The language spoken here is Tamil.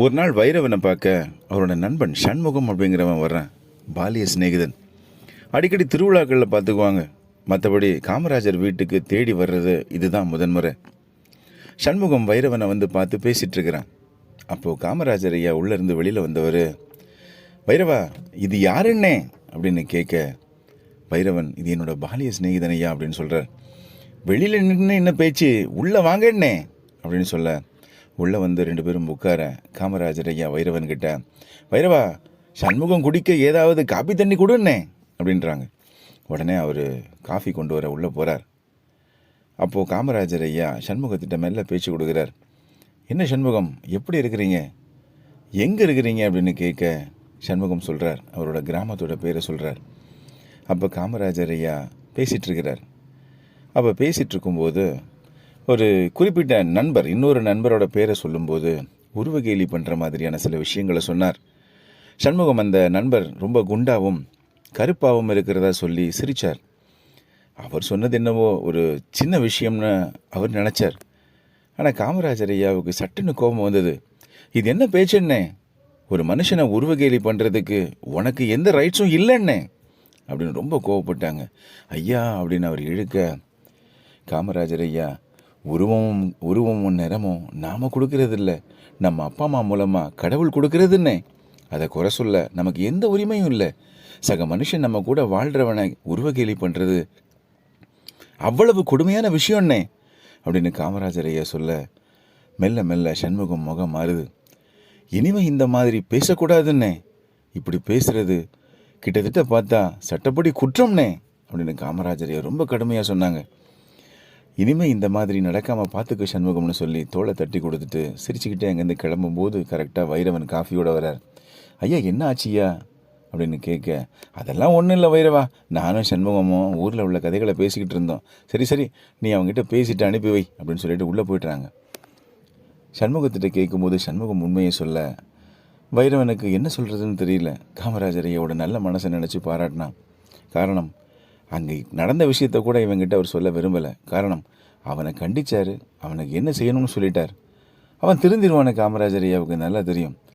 ஒரு நாள் வைரவனை பார்க்க அவரோட நண்பன் சண்முகம் அப்படிங்கிறவன் வர்றான். பாலிய சிநேகிதன். அடிக்கடி திருவிழாக்களில் பார்த்துக்குவாங்க. மற்றபடி காமராஜர் வீட்டுக்கு தேடி வர்றது இதுதான் முதன்முறை. சண்முகம் வைரவனை வந்து பார்த்து பேசிகிட்டு இருக்கிறான் அப்போது காமராஜர் ஐயா உள்ளேருந்து வெளியில் வந்தவர் வைரவா இது யாருன்னே? அப்படின்னு கேட்க வைரவன் இது என்னோட பாலிய சிநேகிதன் ஐயா அப்படின்னு சொல்கிறார் வெளியில் நின்று என்ன பேச்சு? உள்ளே வாங்கண்ணே அப்படின்னு சொல்ல உள்ளே வந்து ரெண்டு பேரும் உட்கார காமராஜர் ஐயா வைரவன் கிட்ட வைரவா சண்முகம் குடிக்க ஏதாவது காபி தண்ணி கொடுன்னே அப்படின்றாங்க. உடனே அவர் காஃபி கொண்டு வர உள்ளே போகிறார் அப்போது காமராஜர் ஐயா சண்முகத்திட்ட மெல்ல பேச்சு கொடுக்குறார். என்ன சண்முகம் எப்படி இருக்கிறீங்க? எங்கே இருக்கிறீங்க? அப்படின்னு கேட்க சண்முகம் சொல்கிறார் அவரோட கிராமத்தோட பேரை சொல்கிறார் அப்போ காமராஜர் ஐயா பேசிகிட்ருக்கிறார் அப்போ பேசிகிட்ருக்கும்போது ஒரு குறிப்பிட்ட நண்பர் இன்னொரு நண்பரோட பேரை சொல்லும்போது உருவகேலி பண்ணுற மாதிரியான சில விஷயங்களை சொன்னார். சண்முகம் அந்த நண்பர் ரொம்ப குண்டாவும் கருப்பாகவும் இருக்கிறதா சொல்லி சிரித்தார் அவர் சொன்னது என்னவோ ஒரு சின்ன விஷயம்னு அவர் நினச்சார். ஆனால் காமராஜர் ஐயாவுக்கு சட்டுன்னு கோபம் வந்தது. இது என்ன பேச்சுன்னே ஒரு மனுஷனை உருவகேலி பண்ணுறதுக்கு உனக்கு எந்த ரைட்ஸும் இல்லைன்னே அப்படின்னு ரொம்ப கோவப்பட்டாங்க. ஐயா அப்படின்னு அவர் இழுக்க காமராஜர் ஐயா உருவமும் உருவமும் நிறமும் நாம் கொடுக்கறதில்ல. நம்ம அப்பா அம்மா மூலமாக கடவுள் கொடுக்கறதுன்னே. அதை குறை சொல்ல நமக்கு எந்த உரிமையும் இல்லை. சக மனுஷன் நம்ம கூட வாழ்கிறவனை உருவகேலி பண்ணுறது அவ்வளவு கொடுமையான விஷயம்னே. அப்படின்னு காமராஜர் ஐயா சொல்ல மெல்ல மெல்ல சண்முகம் முகம் மாறுது. இனிமே இந்த மாதிரி பேசக்கூடாதுன்னே. இப்படி பேசுறது கிட்டத்தட்ட பார்த்தா சட்டப்படி குற்றம்னே. அப்படின்னு காமராஜர் ஐயா ரொம்ப கடுமையாக சொன்னாங்க. இனிமேல் இந்த மாதிரி நடக்காமல் பார்த்துக்க சண்முகம்னு சொல்லி தோலை தட்டி கொடுத்துட்டு சிரிச்சுக்கிட்டே அங்கேருந்து கிளம்பும்போது கரெக்டாக வைரவன் காஃபியோட வரார். ஐயா என்ன ஆச்சியா அப்படின்னு கேட்க அதெல்லாம் ஒன்றும் இல்லை வைரவா நானும் சண்முகமும் ஊரில் உள்ள கதைகளை பேசிக்கிட்டு இருந்தோம். சரி சரி நீ அவங்ககிட்ட பேசிட்டு அனுப்பி வை அப்படின்னு சொல்லிட்டு உள்ளே போயிட்டுறாங்க சண்முகத்திட்ட கேட்கும்போது சண்முகம் உண்மையை சொல்ல வைரவனுக்கு என்ன சொல்கிறதுன்னு தெரியல. காமராஜர் ஐயாவோட நல்ல மனசை நினச்சி பாராட்டினான். காரணம் அங்கே நடந்த விஷயத்த கூட இவங்கிட்ட அவர் சொல்ல விரும்பலை. காரணம் அவனை கண்டிச்சாரு. அவனுக்கு என்ன செய்யணும்னு சொல்லிட்டார். அவன் திருந்திருவானு காமராஜர் ஐயாவுக்கு நல்லா தெரியும்.